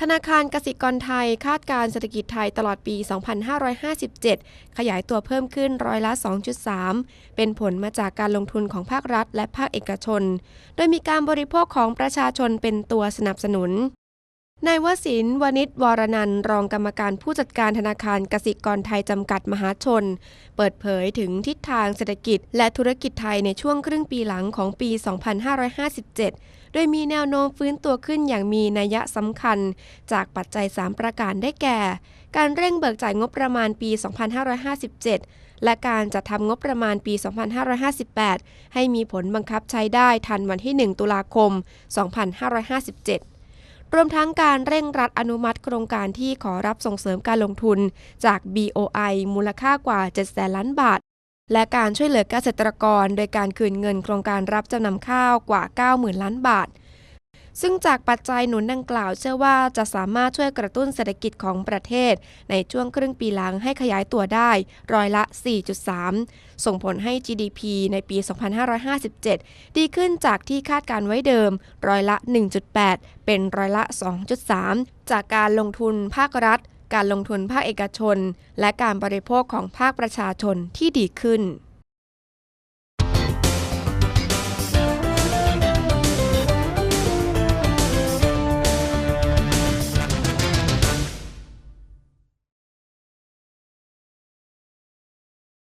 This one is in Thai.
ธนาคารกสิกรไทยคาดการเศรษฐกิจไทยตลอดปี 2557 ขยายตัวเพิ่มขึ้นร้อยละ 2.3 เป็นผลมาจากการลงทุนของภาครัฐและภาคเอกชน โดยมีการบริโภคของประชาชนเป็นตัวสนับสนุน นายวศินวณิชวรนันท์รองกรรมการผู้จัดการธนาคารกสิกรไทยจำกัดมหาชน เปิดเผยถึงทิศทางเศรษฐกิจ และธุรกิจไทยในช่วงครึ่งปีหลังของปี 2557 โดยมีแนวโน้มฟื้นตัวขึ้นอย่างมีนัยสำคัญ จากปัจจัย 3 ประการได้แก่ การเร่งเบิกจ่ายงบประมาณปี 2557 และการจัดทำงบประมาณปี 2558 ให้มีผลบังคับใช้ได้ทันวันที่ 1 ตุลาคม 2557 รวมทั้งการเร่งรัดอนุมัติโครงการที่ขอรับส่งเสริมการลงทุนจาก BOI มูลค่ากว่า 7 แสนล้านบาท และการช่วยเหลือเกษตรกร โดยการคืนเงินโครงการรับจำนำข้าวกว่า 90,000 ล้านบาท ซึ่งจากปัจจัยหนุนดังกล่าว เชื่อว่าจะสามารถช่วยกระตุ้นเศรษฐกิจของประเทศ ในช่วงครึ่งปีหลังให้ขยายตัวได้ร้อยละ 4.3 ส่งผลให้ GDP ในปี 2557 ดีขึ้นจากที่คาดการไว้เดิมร้อยละ 1.8 เป็นร้อยละ 2.3 จากการลงทุนภาครัฐ การลงทุนภาคเอกชน และการบริโภคของภาคประชาชนที่ดีขึ้น